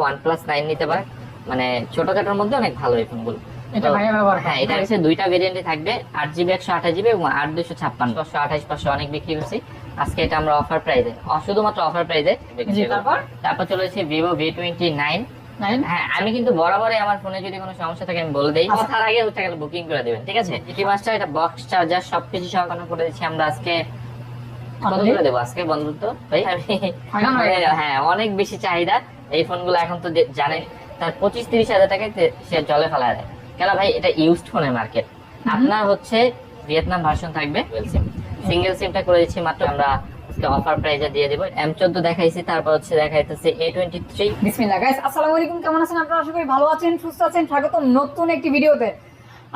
One plus nine নিতে পারে। মানে ছোটখাটোর মধ্যে অনেক ভালো এই ফোনগুলো এটা হ্যাঁ এটা হচ্ছে দুইটা ভেরিয়েন্টে থাকবে। আট জিবি একশো আঠাশ জিবি এবং আট দুশো ছাপ্পান্ন। পাঁচশো আঠাশ পাঁচশো অনেক বিক্রি করছি। আজকে এটা আমরা অফার প্রাইজে শুধুমাত্র অফার প্রাইজে তারপর? চলেছে ভিভো ভি টোয়েন্টি নাইন হ্যাঁ আমি কিন্তু বরাবরই আমার ফোনে যদি কোনো সমস্যা থাকে আমি বলে দিই। আচ্ছা। কথার আগে হচ্ছে বুকিং করে দিবেন ঠিক আছে? মাস্টার এটা বক্স চার্জার সবকিছু সহকারে করে দিচ্ছি আমরা আজকে। কত করে দেবো আজকে বন্ধুত্ব? ভাই আমি হয়ে অনেক বেশি চাহিদা। এই ফোনগুলো এখন তো জানেন তার পঁচিশ তিরিশ হাজার টাকায় সে জলে ফেলা দেয় কেন ভাই এটা ইউজড ফোনের মার্কেট আপনার হচ্ছে ভিয়েতনাম ভার্সন থাকবে সিঙ্গেল সিমটা করে দিচ্ছি মাত্র আমরা অফার প্রাইজে দিয়ে দেবো। এম চোদ্দ দেখাইছি তারপর হচ্ছে দেখাইতেছে এ টোয়েন্টি থ্রি বিসমিল্লাহ। গাইস আসসালামু আলাইকুম। কেমন আছেন আপনারা? আশা করি ভালো আছেন সুস্থ আছেন। স্বাগতম নতুন একটি ভিডিওতে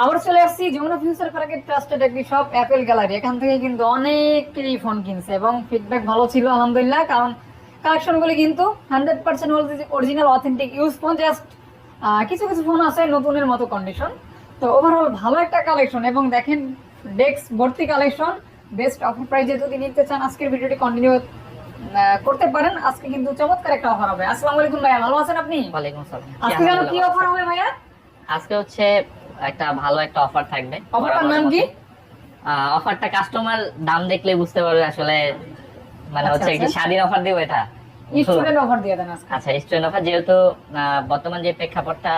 আবার চলে আসছি যমুনা ফিউচার পার্কে ট্রাস্টেড একটি শপ অ্যাপেল গ্যালারি এখান থেকে কিন্তু অনেকেই ফোন কিনছে এবং ফিডব্যাক ভালো ছিল আলহামদুলিল্লাহ। কারণ কালেকশনগুলি কিন্তু hundred percent original authentic use phone just কিছু কিছু ফোন আছে নতুনের মতো কন্ডিশন তো ওভারঅল ভালো একটা কালেকশন এবং দেখেন ডেস্ক ভর্তি কালেকশন বেস্ট অফার প্রাইজে যদি নিতে চান আজকের ভিডিওটি কন্টিনিউ করতে পারেন। আজকে কিন্তু চমৎকার একটা অফার হবে। আসসালামু আলাইকুম ভাইয়া ভালো আছেন আপনি? ওয়ালাইকুম আসসালাম। আজকে কি অফার হবে ভাইয়া? আজকে হচ্ছে একটা ভালো একটা অফার থাকবে। অফারটার নাম কি? অফারটা কাস্টমার দাম দেখলে বুঝতে পারবে আসলে মানে আচ্ছা, হচ্ছে কি আচ্ছা। স্বাধীন অফার দিব এটা। স্টুডেন্ট অফার দিয়ে দেন আজকে। আচ্ছা স্টুডেন্ট অফার যেহেতু বর্তমান যে প্রেক্ষাপটটা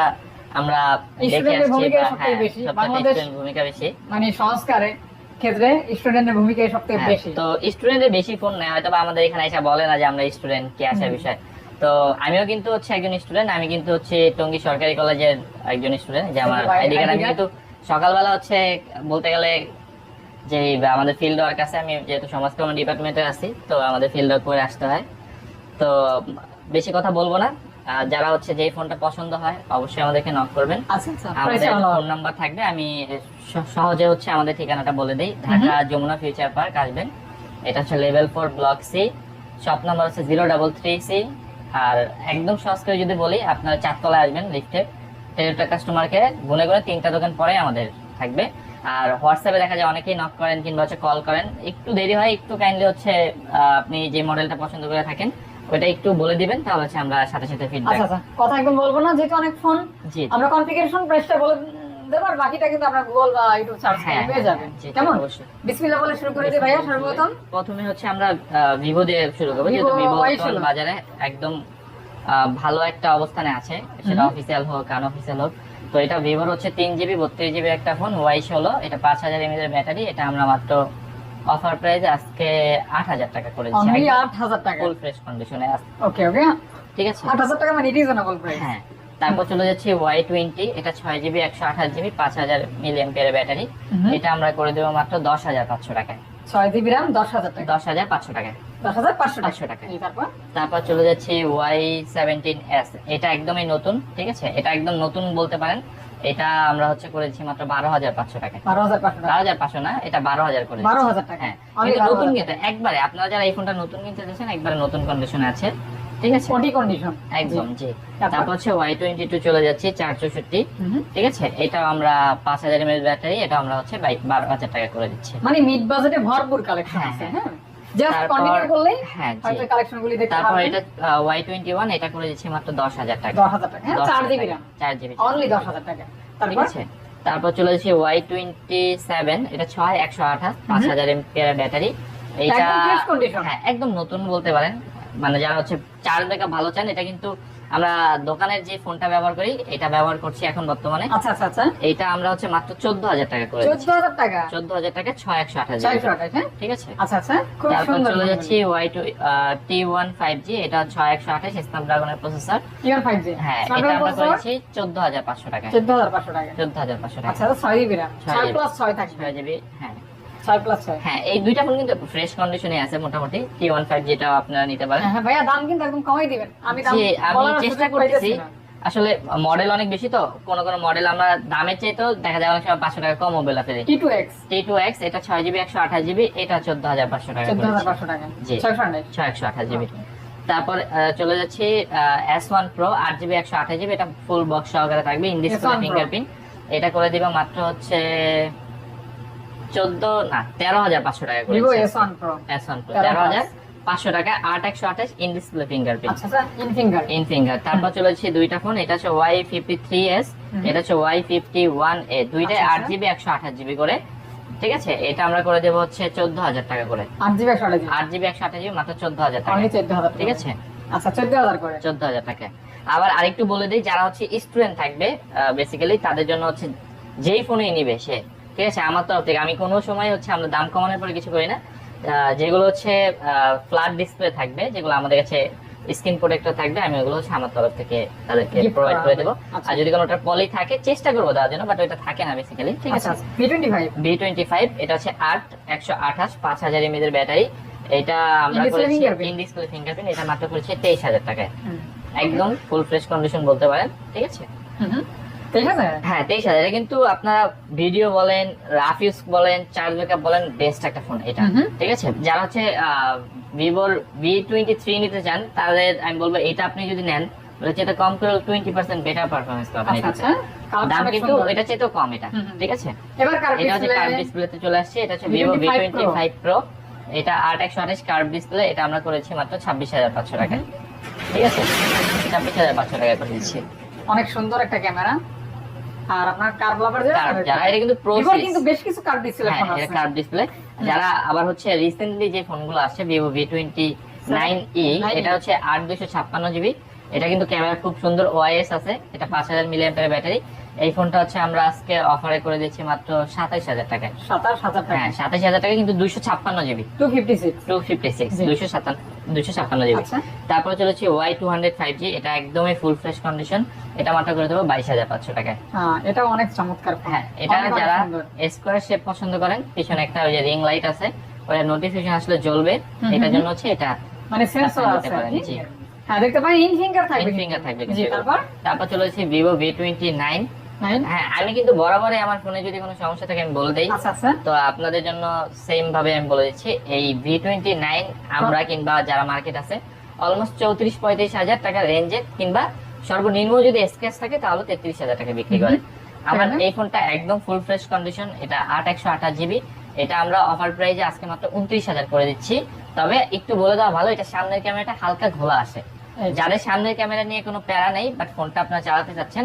আমরা দেখে আসছি সবথেকে হ্যাঁ, বেশি। বাংলাদেশ- ভূমিকা বেশি। মানে সংস্কারে ক্ষেত্রে স্টুডেন্টের ভূমিকা সবথেকে হ্যাঁ, বেশি। তো স্টুডেন্টের বেশি ফোন নেয় হয়তো আমাদের এখানে এসে বলে না যে আমরা স্টুডেন্ট কি হুম। বিষয়। তো আমিও কিন্তু হচ্ছে একজন স্টুডেন্ট আমি কিন্তু হচ্ছে টঙ্গী সরকারি কলেজের একজন স্টুডেন্ট যে আমার আইডি কার্ড আমি কিন্তু সকালবেলা হচ্ছে বলতে গেলে যে আমাদের ফিল্ড ওয়ার্ক আছে আমি যেহেতু সমাজকর্ম ডিপার্টমেন্টে আছি তো আমাদের ফিল্ড ওয়ার্ক করে আসতে হয়। তো বেশি কথা বলব না। যারা হচ্ছে যে ফোনটা পছন্দ হয় অবশ্যই আমাদেরকে নক করবেন। আচ্ছা আচ্ছা আমাদের ফোন নাম্বার থাকবে আমি সহজে হচ্ছে আমাদের ঠিকানাটা বলে দিই। ঢাকা যমুনা ফিউচার পার্ক আসবেন। এটা হচ্ছে level four block C shop number হচ্ছে জিরো ডাবল থ্রি সি আর একদম সহজ করে যদি বলি আপনার চারতলায় আসবেন লিফটে তেরোটা কাস্টমারকে গুনে গুনে তিনটা দোকান পরে আমাদের থাকবে। আর হোয়াটসঅ্যাপে দেখা যায় অনেকেই নক করেন কিংবা হচ্ছে কল করেন। একটু দেরি হয় একটু কাইন্ডলি হচ্ছে আপনি যে মডেলটা পছন্দ করে থাকেন ওইটা একটু বলে দিবেন তাহলে হচ্ছে আমরা সাথে সাথে ফিডব্যাক আচ্ছা আচ্ছা। কথা একদম বলব না যেহেতু অনেক ফোন। আমরা কনফিগারেশন প্রাইসটা বলে দেবো আর বাকিটা কিন্তু আপনারা গুগল বা ইউটিউব সার্চ করে হ্যাঁ, পেয়ে যাবেন। কেমন? বিসমিল্লাহ বলে শুরু করে দিই ভাইয়া সর্বপ্রথম। প্রথমে হচ্ছে আমরা ভিভো দিয়ে শুরু করব যেহেতু ভিভো বাজারে একদম ভালো একটা অবস্থানে আছে। সেটা অফিসিয়াল হোক আনঅফিসিয়াল হোক। তো এটা ভিভোর হচ্ছে তিন জিবি বত্রিশ জিবি একটা ফোন ওয়াই ষোলো। এটা পাঁচ হাজার এমএজ এর ব্যাটারি। এটা আমরা মাত্র অফার প্রাইস আজকে আট হাজার টাকা করে দিচ্ছি। আট হাজার টাকা। ফুল ফ্রেশ কন্ডিশনে আছে ওকে ওকে ঠিক আছে? আট হাজার টাকা মানে রিজনেবল প্রাইস হ্যাঁ। তারপর চলে যাচ্ছে ওয়াই টোয়েন্টি এটা ছয় জিবি একশো আঠাশ জিবি পাঁচ হাজার মিলিয়ন ব্যাটারি এটা আমরা করে দেবো মাত্র দশ হাজার পাঁচশো টাকায়। ছয় জিবি র্যাম দশ হাজার টাকা। দশ হাজার পাঁচশো দশ হাজার পাঁচশো পাঁচশো টাকা। তারপর তারপর চলে যাচ্ছে ওয়াই সেভেন্টিন এস এটা একদমই নতুন ঠিক আছে? এটা একদম নতুন বলতে পারেন। এটা আমরা হচ্ছে করেছি মাত্র বারো হাজার পাঁচশো টাকায়। বারো হাজার পাঁচশো বারো হাজার পাঁচশো না এটা বারো হাজার করে বারো হাজার টাকা। হ্যাঁ। Only কিন্তু 12,000 নতুন কিন্তু একবারে আপনারা যারা এই ফোনটা নতুন কিনতে চাইছেন একবারে নতুন কন্ডিশনে আছে। ঠিক আছে? কন্ডিশন একদম জি। তারপর? হচ্ছে ওয়াই টোয়েন্টি টু চলে যাচ্ছে চার চৌষট্টি। ঠিক আছে? এটা আমরা পাঁচ হাজার এমএল ব্যাটারি এটা আমরা হচ্ছে বারো হাজার টাকা করে দিচ্ছি। মানে মিড বাজেটে ভরপুর কালেকশন হ্যাঁ, আছে হ্যাঁ। তারপর- করলেই হ্যাঁ এটা ওয়াই টোয়েন্টি ওয়ান এটা করে দিচ্ছি মাত্র দশ হাজার টাকা। দশ হাজার টাকা হ্যাঁ? চার জিবি চার জিবি অনলি দশ হাজার টাকা। ঠিক আছে? তারপর চলে যাচ্ছে ওয়াই টোয়েন্টি সেভেন এটা ছয় একশো আঠাশ পাঁচ হাজার এমপিয়ার ব্যাটারি এইটা হ্যাঁ একদম নতুন বলতে পারেন। মানে যারা হচ্ছে চার্জ ব্যাকআপ ভালো চান এটা কিন্তু আমরা দোকানের যে ফোনটা ব্যবহার করি এটা ব্যবহার করছি এখন বর্তমানে। আচ্ছা আচ্ছা আচ্ছা। এইটা আমরা হচ্ছে মাত্র চোদ্দ হাজার টাকা করে চোদ্দ হাজার টাকা? চোদ্দ হাজার টাকা ছয় একশো আঠাশ হ্যাঁ? ঠিক আছে? আচ্ছা আচ্ছা খুব তারপর সুন্দর চলে যাচ্ছি ওয়াই টু টি ওয়ান ফাইভ জি এটা ছয় একশো আঠাশ স্ন্যাপড্রাগনের প্রসেসর ইয়ার ফাইভ জি হ্যাঁ এটা আমরা করেছি চোদ্দ হাজার পাঁচশো টাকা। চোদ্দ হাজার পাঁচশো টাকা। চোদ্দ হাজার পাঁচশো টাকা। আচ্ছা ছয় জিবি ছয় ছয় প্লাস ছয় থাকবে। ছয় জিবি হ্যাঁ। হ্যাঁ। এই দুইটা ফোন কিন্তু ফ্রেশ কন্ডিশনে আছে মোটামুটি। টি ওয়ান ফাইভ যেটা আপনারা নিতে পারেন। হ্যাঁ ভাইয়া দাম কিন্তু একদম কমাই দিবেন। আমি আমি চেষ্টা করতেছি। আসলে মডেল অনেক বেশি তো। কোন কোন মডেল আমরা দামের চাইতেও দেখা যায় অনেক সময় পাঁচশো টাকা কম বেলা ফেলে T two X T two X এটা ছয় জিবি একশো আঠাশ জিবি এটা চোদ্দ হাজার পাঁচশো টাকা চোদ্দ হাজার পাঁচশো টাকা। জি। ছয় একশো আঠাশ জিবি তারপর চলে যাচ্ছি এস ওয়ান প্রো আট জিবি একশো আঠাশ জিবি এটা ফুল বক্স সহকারে থাকবে ইন ডিসপ্লে S1 ফিঙ্গারপ্রিন্ট এটা করে দিবে মাত্র হচ্ছে চোদ্দ না তেরো হাজার পাঁচশো টাকা করে S one pro S one pro তেরো হাজার পাঁচশো টাকা আট একশো আঠাশ in display fingerprint in finger in finger তারপর চলে যাচ্ছে দুইটা ফোন এটা হচ্ছে ওয়াই ফিফটি থ্রি এস এটা হচ্ছে ওয়াই ফিফটি ওয়ান এ দুইটাই আচ্ছা, আট। জিবি একশো আঠাশ জিবি করে। ঠিক আছে? এটা আমরা করে দেবো হচ্ছে চোদ্দ হাজার টাকা করে। আট জিবি একশো আঠাশ আট জিবি একশো আঠাশ জিবি মাত্র চোদ্দ হাজার টাকা। চোদ্দ হাজার ঠিক আছে? আচ্ছা চোদ্দ হাজার করে। চোদ্দ হাজার টাকা। আবার আরেকটু বলে দিই যারা হচ্ছে স্টুডেন্ট থাকবে বেসিক্যালি তাদের জন্য হচ্ছে যেই ফোনই নিবে সে ঠিক আছে? আমার তরফ থেকে। আমি কোনো সময় হচ্ছে আমরা দাম কমানোর পরে কিছু করি না। যেগুলো হচ্ছে ফ্ল্যাট ডিসপ্লে থাকবে যেগুলো আমাদের কাছে স্ক্রিন প্রোটেক্টর থাকবে আমি ওগুলো হচ্ছে আমার তরফ থেকে তাদেরকে প্রোভাইড করে দেবো। আচ্ছা। আর যদি কোনোটা পলি থাকে চেষ্টা করব দেওয়ার জন্য বাট ওইটা থাকে না বেসিক্যালি ঠিক আছে? V twenty five B twenty five এটা হচ্ছে আট একশো আঠাশ পাঁচ হাজার এমএদের ব্যাটারি এটা আমরা করেছি ইন ডিসপ্লে ফিঙ্গারপ্রিন্ট এটা মাত্র করেছি তেইশ হাজার টাকায়। একদম ফুল ফ্রেশ কন্ডিশন বলতে পারেন ঠিক আছে? হ্যাঁ তেইশ হাজার কিন্তু আপনারা ভিডিও বলেন রাফ ইউজ বলেন চার্জ ব্যাকআপ বলেন বেস্ট একটা ফোন এটা। ঠিক আছে? যারা হচ্ছে ভিভোর ভি টোয়েন্টি থ্রি নিতে চান তাদের আমি বলব এটা আপনি যদি নেন ওটা কম করে টোয়েন্টি পার্সেন্ট বেটার পারফরমেন্স পাবেন আচ্ছা। আচ্ছা। দাম কিন্তু কম এটা। ঠিক আছে? এবার এটা হচ্ছে কার্ভ ডিসপ্লে ডিসপ্লেতে চলে আসছে এটা হচ্ছে Vivo V twenty five pro এটা আট একশো আঠাশ কার্ভ ডিসপ্লে এটা আমরা করেছি মাত্র ছাব্বিশ হাজার পাঁচশো টাকায়। ঠিক আছে? ছাব্বিশ হাজার পাঁচশো টাকায় অনেক সুন্দর একটা ক্যামেরা। হ্যাঁ, যারা আবার হচ্ছে রিসেন্টলি যে ফোনগুলো আসছে Vivo V29e e, এটা হচ্ছে 8256 জিবি এটা কিন্তু ক্যামেরা খুব সুন্দর ওআইএস আছে এটা পাঁচ হাজার মিলিয়ান ব্যাটারি এই ফোনটা হচ্ছে আমরা আজকে অফারে করে দিচ্ছি মাত্র 27000 টাকায়। 27000 টাকা। হ্যাঁ 27000 টাকা কিন্তু 256 জিবি 256 256 257 দুশো ছাপ্পান্ন জিবি আচ্ছা। তারপর চলেছে Y two hundred five G এটা একদমই ফুল ফ্রেশ কন্ডিশন এটা মাত্র করে দেবো বাইশ হাজার পাঁচশো টাকায়। হ্যাঁ, এটা অনেক চমৎকার হ্যাঁ এটা যারা স্কোয়ার শেপ পছন্দ করেন পিছনে একটা ওই যে রিং লাইট আছে ওই নোটিফিকেশন আসলে জ্বলবে। এটার জন্য হচ্ছে এটা মানে সেন্সর আছে হ্যাঁ দেখতে পাই ইন ফিঙ্গার থাকবে ইন ফিঙ্গার থাকবে তারপর? তারপর চলেছে ভিভো ভি টোয়েন্টি নাইন হ্যাঁ আমি কিন্তু বরাবরই আমার ফোনে যদি কোনো সমস্যা থাকে আমি বলে দিই। আচ্ছা আচ্ছা। তো আপনাদের জন্য সেম ভাবে আমি বলে দিচ্ছি এই ভি টোয়েন্টি নাইন আমরা কিংবা যারা মার্কেট আছে অলমোস্ট চৌত্রিশ পঁয়ত্রিশ হাজার টাকা রেঞ্জে কিংবা সর্বনিম্ন যদি স্কেচ থাকে তাহলে তেত্রিশ হাজার টাকা বিক্রি করে। আমার এই ফোনটা একদম ফুল ফ্রেশ কন্ডিশন এটা আট একশো আঠাশ জিবি এটা আমরা অফার প্রাইজে আজকে মাত্র উনত্রিশ হাজার করে দিচ্ছি। তবে একটু বলে দেওয়া ভালো এটা সামনের ক্যামেরাটা হালকা ঘোলা আসে। যাদের সামনের ক্যামেরা নিয়ে কোনো প্যারা নেই বাট ফোনটা আপনারা চালাতে চাচ্ছেন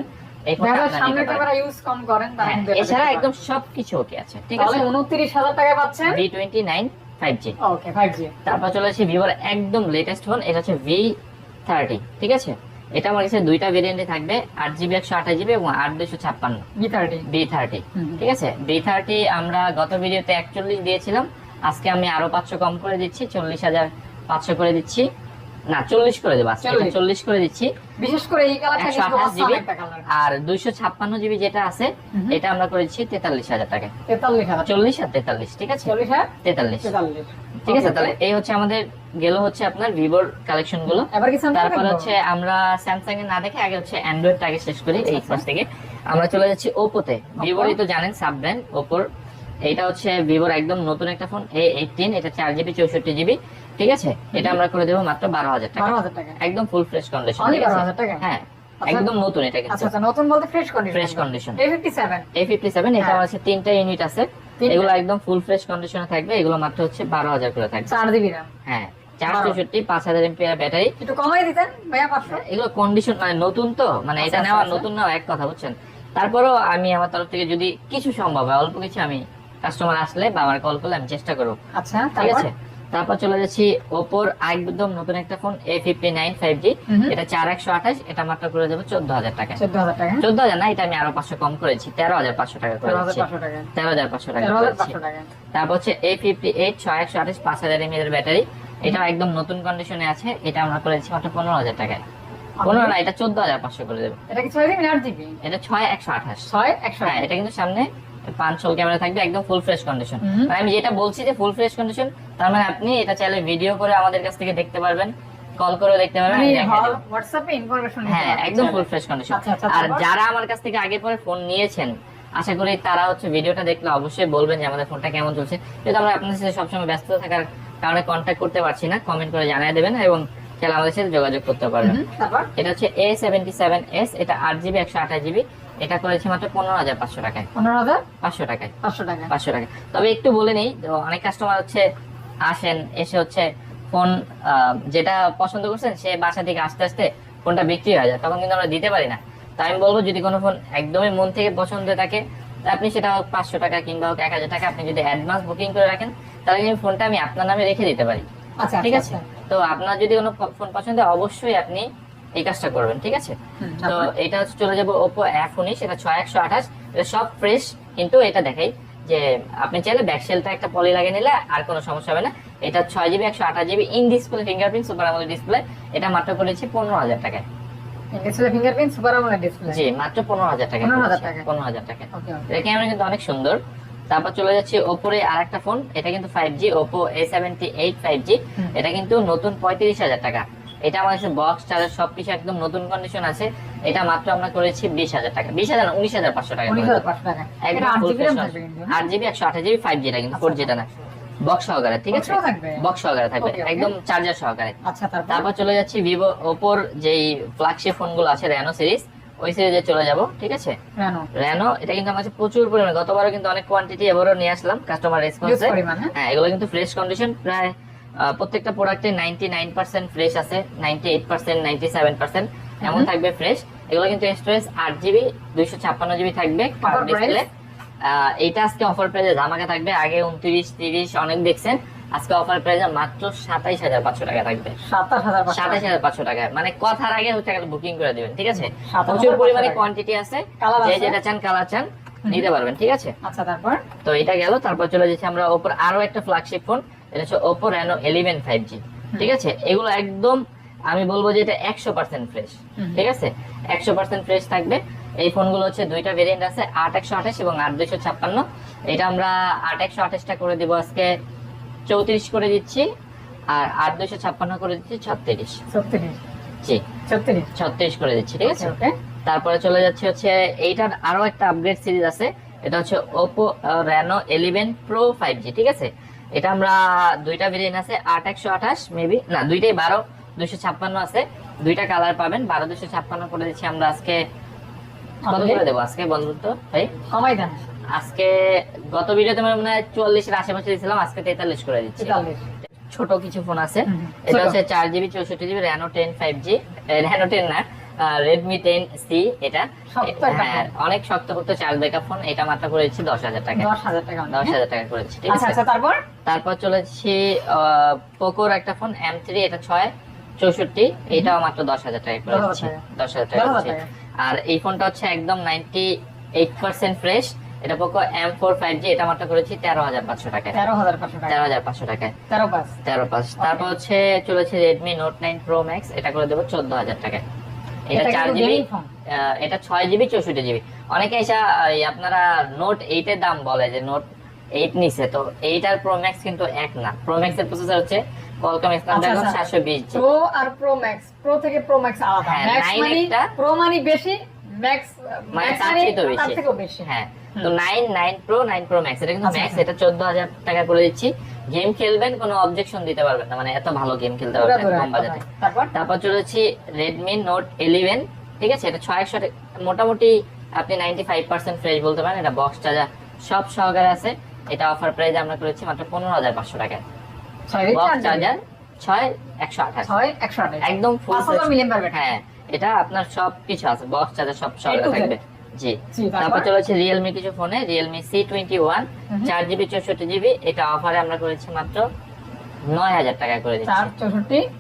হ্যাঁ, এছাড়া একদম সবকিছু ওকে আছে ঠিক আছে? উনত্রিশ হাজার টাকায় পাচ্ছেন? V twenty nine five G okay five G তারপর চলে আসছে ভিভোর একদম লেটেস্ট ফোন এটা হচ্ছে ভি থার্টি ঠিক আছে? এটা আমার কাছে দুইটা ভেরিয়েন্টে থাকবে আট জিবি একশো আঠাশ জিবি এবং আট দুশো ছাপ্পান্ন। বি থার্টি বি থার্টি ঠিক আছে? বি থার্টি আমরা গত ভিডিওতে একচল্লিশ দিয়েছিলাম আজকে আমি আরও পাঁচশো কম করে দিচ্ছি চল্লিশ হাজার পাঁচশো করে দিচ্ছি। না চল্লিশ করে দেবো চল্লিশ। করে দিচ্ছি। বিশেষ করে এই আর দুইশো ছাপ্পান্ন জিবি যেটা আছে এটা আমরা করেছি তেতাল্লিশ হাজার টাকা। তেতাল্লিশ হাজার। চল্লিশ আর তেতাল্লিশ ঠিক আছে? চল্লিশ হাজার তেতাল্লিশ। ঠিক আছে তাহলে এই হচ্ছে আমাদের গেল হচ্ছে আপনার ভিভোর কালেকশনগুলো তারপর হচ্ছে আমরা স্যামসাং এ না দেখে আগে হচ্ছে অ্যান্ড্রয়েড আগে শেষ করি এই আচ্ছা। পাশ থেকে। আমরা চলে যাচ্ছি ওপোতে ভিভোরই তো জানেন সাব ব্র্যান্ড ওপোর এটা হচ্ছে ভিভোর একদম নতুন একটা ফোন এ এইটিন এটা চার জিবি চৌষট্টি জিবি ঠিক আছে? এটা আমরা করে দেবো মাত্র বারো হাজার টাকা। বারো হাজার টাকা। একদম ফুল ফ্রেশ কন্ডিশন Only 12,000 টাকা? হ্যাঁ আচ্ছা। একদম নতুন এটা কিন্তু। আচ্ছা আচ্ছা নতুন বলতে ফ্রেশ কন্ডিশন এটা হ্যাঁ। আমার কাছে তিনটা ইউনিট আছে। এগুলো একদম ফুল ফ্রেশ কন্ডিশনে থাকবে। এগুলো মাত্র হচ্ছে বারো হাজার করে থাকবে। চার জিবি র্যাম হ্যাঁ চার বারো। চৌষট্টি পাঁচ হাজার এমপিআর ব্যাটারি একটু কমাই দিতেন ভাইয়া পাঁচশো। এগুলো কন্ডিশন মানে নতুন তো মানে এটা নেওয়া। নতুন নেওয়া এক কথা বুঝছেন? তারপরও আমি আমার তরফ থেকে যদি কিছু সম্ভব হয় অল্প কিছু আমি কাস্টমার আসলে বা আমার কল করলে আমি চেষ্টা করব। আচ্ছা ঠিক আছে? তারপর চলে যাচ্ছি ওপোর একদম নতুন একটা phone A fifty nine five G. এটা চার একশো আঠাশ এটা মাত্র করে দেবো চোদ্দ হাজার টাকা। চোদ্দ হাজার টাকা। চোদ্দ হাজার না এটা আমি আরও পাঁচশো কম করেছি তেরো হাজার পাঁচশো টাকা তেরো হাজার পাঁচশো টাকা। করেছি। তারপর হচ্ছে এ ফিফটি এইট ছয় একশো আঠাশ পাঁচ হাজার এমএর ব্যাটারি। এটা একদম নতুন কন্ডিশনে আছে এটা আমরা করেছি মাত্র পনেরো হাজার টাকায়। পনেরো না এটা চোদ্দ হাজার পাঁচশো করে দেবো। এটা কি ছয় জিবি এটা ছয় একশো আঠাশ। ছয় একশো হ্যাঁ এটা কিন্তু সামনে পাঁচ ছোল ক্যামেরা থাকবে একদম ফুল ফ্রেশ কন্ডিশন আমি যেটা বলছি যে ফুল ফ্রেশ কন্ডিশন তার মানে আপনি এটা চাইলে ভিডিও করে আমাদের কাছ থেকে দেখতে পারবেন কল করে দেখতে পারবেন। হোয়াটসঅ্যাপে ইনফরমেশন হ্যাঁ একদম ফুল ফ্রেশ কন্ডিশন আচ্ছা, আচ্ছা, আর যারা আমার কাছ থেকে আগে পরে ফোন নিয়েছেন আশা করি তারা হচ্ছে ভিডিওটা দেখলে অবশ্যই বলবেন যে আমাদের ফোনটা কেমন চলছে। যেহেতু আমরা আপনাদের সাথে সবসময় ব্যস্ত থাকার কারণে কন্ট্যাক্ট করতে পারছি না কমেন্ট করে জানিয়ে দেবেন এবং চাইলে আমাদের সাথে যোগাযোগ করতে পারবেন। এটা হচ্ছে এ সেভেন্টি সেভেন এস এটা আট জিবি একশো আঠাশ জিবি এটা করেছি মাত্র পনেরো হাজার পাঁচশো টাকায়। পনেরো হাজার? পাঁচশো টাকায়। পাঁচশো টাকা। পাঁচশো টাকা তবে একটু বলে নেই অনেক কাস্টমার হচ্ছে আসেন এসে হচ্ছে ফোন যেটা পছন্দ করছেন সে বাসা থেকে আসতে আসতে ফোনটা বিক্রি হয়ে যায়। তখন কিন্তু আমরা দিতে পারি না। তাই আমি বলব যদি কোনো ফোন একদমই মন থেকে পছন্দ থাকে আপনি সেটা হোক পাঁচশো টাকা কিংবা হোক এক হাজার টাকা আপনি যদি অ্যাডভান্স বুকিং করে রাখেন তাহলে কিন্তু ফোনটা আমি আপনার নামে রেখে দিতে পারি। আচ্ছা ঠিক আচ্ছা, আছে? তো আপনার যদি কোনো ফোন পছন্দ অবশ্যই আপনি এই কাজটা করবেন ঠিক আছে? তো এটা চলে যাব ওপো এফ উনিশ এটা ছয় একশো আঠাশ। এটা সব ফ্রেশ কিন্তু এটা দেখাই যে আপনি চাইলে ব্যাকসেলটা একটা পলি লাগিয়ে নিলে আর কোনো সমস্যা হবে না। এটা ছয় জিবি একশো আঠাশ GB in display fingerprint super আমলের ডিসপ্লে এটা মাত্র করেছি পনেরো হাজার টাকায়। ফিঙ্গারপ্রিন্ট সুপার আমোলেড ডিসপ্লে জি মাত্র পনেরো হাজার টাকা 15,000 টাকায়। পনেরো হাজার টাকায়। ওকে ওকে এটা ক্যামেরা কিন্তু অনেক সুন্দর। তারপর চলে যাচ্ছে ওপোরে আর একটা ফোন এটা কিন্তু five G Oppo A seventy eight five G এটা কিন্তু নতুন পঁয়ত্রিশ হাজার টাকা। এটা আমার কাছে বক্স চার্জার সবকিছু একদম নতুন কন্ডিশন আছে। এটা মাত্র আমরা করেছি বিশ হাজার টাকা। বিশ হাজার টাকা উনিশ হাজার পাঁচশো টাকা। আট জিবি একশো আঠাশ জিবি ফাইভ জিটা কিন্তু ফোর জিটা না। বক্স সহকারে ঠিক আছে? বক্স সহকারে থাকবে. একদম চার্জার সহকারে। আচ্ছা তারপর? চলে যাচ্ছি ভিভো ওপোর যেই ফ্ল্যাগশিপ ফোনগুলো আছে রেনো সিরিজ ওই সিরিজে চলে যাব ঠিক আছে? রেনো এটা কিন্তু আমার কাছে প্রচুর পরিমাণে গতবারও কিন্তু অনেক কোয়ান্টিটি এবারও নিয়ে আসলাম কাস্টমার রেসপন্সে হ্যাঁ? হ্যাঁ এগুলো কিন্তু ফ্রেশ কন্ডিশন প্রায় প্রত্যেকটা প্রোডাক্টে নাইনটি নাইন পার্সেন্ট ফ্রেশ আছে ninety eight percent ninety seven percent এমন থাকবে ফ্রেশ এগুলো কিন্তু স্টোরেজ আট জিবি দুইশো ছাপ্পান্ন জিবি থাকবে ডিসপ্লে এইটা আজকে অফার প্রাইজে ধামাকা থাকবে। আগে উনত্রিশ তিরিশ অনেক দেখছেন। আজকে অফার প্রাইজে মাত্র সাতাইশ হাজার পাঁচশো টাকা থাকবে। সাতাইশ হাজার পাঁচশো টাকা। মানে কথার আগে হচ্ছে বুকিং করে দিবেন ঠিক আছে? প্রচুর পরিমাণে। কোয়ান্টিটি আছে। যে আছে? যেটা চান কালার চান নিতে পারবেন ঠিক আছে? আচ্ছা তারপর? তো এটা গেল। তারপর চলে যাচ্ছে আমরা ওপর আরও একটা ফ্ল্যাগশিপ ফোন এটা হচ্ছে Oppo Reno eleven five G ঠিক আছে? এগুলো একদম আমি বলব যে এটা একশো পার্সেন্ট ফ্রেশ ঠিক আছে? একশো পার্সেন্ট ফ্রেশ থাকবে। এই ফোনগুলো হচ্ছে দুইটা ভেরিয়েন্ট আছে আট একশো আঠাশ এবং আট দুইশো ছাপ্পান্ন। এটা আমরা আট একশো আঠাশটা করে দিব আজকে। চৌত্রিশ করে দিচ্ছি আর আট দুইশো ছাপ্পান্ন করে দিচ্ছি ছত্রিশ। ছত্রিশ। জি। ছত্রিশ। ছত্রিশ করে দিচ্ছি ঠিক আছে? ওকে তারপরে চলে যাচ্ছে হচ্ছে এইটার আরও একটা আপগ্রেড সিরিজ আছে। এটা হচ্ছে Oppo Reno eleven pro five G ঠিক আছে? এটা আমরা দুইটা ভেরিয়েন্ট আছে আট একশো আঠাশ মেবি না দুইটাই বারো দুইশো ছাপ্পান্ন আছে। দুইটা কালার পাবেন বারো দুইশো ছাপ্পান্ন করে দিচ্ছি আমরা আজকে। কত করে দেবো আজকে বন্ধুত্ব? ভাই? কমাই দেন। আজকে গত ভিডিওতে মনে হয় চুয়াল্লিশের আশেপাশে দিয়েছিলাম আজকে তেতাল্লিশ করে দিচ্ছি। ছোট কিছু ফোন আছে। এটা হচ্ছে চার জিবি চৌষট্টি GB Reno ten five G Reno ten না রেডমি টেন সি এটা। শক্ত হ্যাঁ অনেক শক্তপোক্ত চার্জ ব্যাকআপ ফোন এটা মাত্র করেছি দশ হাজার টাকা। দশ হাজার টাকা দশ হাজার টাকা করেছি ঠিক আচ্ছা আছে? আচ্ছা তারপর? তারপর চলেছি পোকোর একটা ফোন এম থ্রি এটা ছয় চৌষট্টি এটাও মাত্র দশ হাজার টাকা করেছি। দশ হাজার টাকা করেছি। আর এই ফোনটা হচ্ছে একদম নাইনটি এইট পার্সেন্ট ফ্রেশ এটা Poco M four five G এটা মাত্র করেছি তেরো হাজার পাঁচশো টাকায়। তেরো হাজার পাঁচশো তেরো হাজার পাঁচশো টাকায়। তেরো পাঁচ। তেরো পাঁচ। তারপর হচ্ছে চলেছে Redmi Note nine pro max এটা করে দেবো চোদ্দ হাজার টাকায়। এটা চার জিবি এটা ছয় জিবি চৌষট্টি জিবি। অনেকে এসে আপনারা নোট এইটের দাম বলে যে নোট এইট নিছে তো এইটার প্রো ম্যাক্স কিন্তু এক না। প্রো ম্যাক্স এর প্রসেসর হচ্ছে স্ন্যাপড্রাগন বিশ জি প্রো আর প্রো ম্যাক্স প্রো থেকে প্রো ম্যাক্স আলাদা। হ্যাঁ, ম্যাক্স মানে প্রো মানে বেশি ম্যাক্স মানে তার মানে বেশি। হ্যাঁ তো প্রো ম্যাক্স এটা কিন্তু আচ্ছা, ম্যাক্স আচ্ছা। এটা চোদ্দ হাজার টাকা করে দিচ্ছি। গেম খেলবেন কোনো অবজেকশন দিতে পারবেন না। মানে এত ভালো গেম খেলতে পারবেন কম বাজেটে। তারপর? তারপর চলেছি রেডমি নোট ইলেভেন ঠিক আছে? এটা ছয় একশো মোটামুটি আপনি নাইনটি ফাইভ পার্সেন্ট ফ্রেশ বলতে পারেন। এটা বক্স চার্জার সব সহকারে আছে। এটা অফার প্রাইস আমরা করেছি মাত্র পনেরো হাজার পাঁচশো টাকা। বক্স চার্জার ছয় একশো আঠাশ। একদম ফুল হ্যাঁ এটা আপনার সব কিছু আছে বক্স চার্জার সব সহকারে থাকবে। জি। তারপর? চলে চলেছে রিয়েলমি কিছু ফোনে রিয়েলমি সি টোয়েন্টি ওয়ান চার জিবি চৌষট্টি জিবি এটা অফারে আমরা করেছি মাত্র নয় হাজার টাকা করে দিচ্ছি।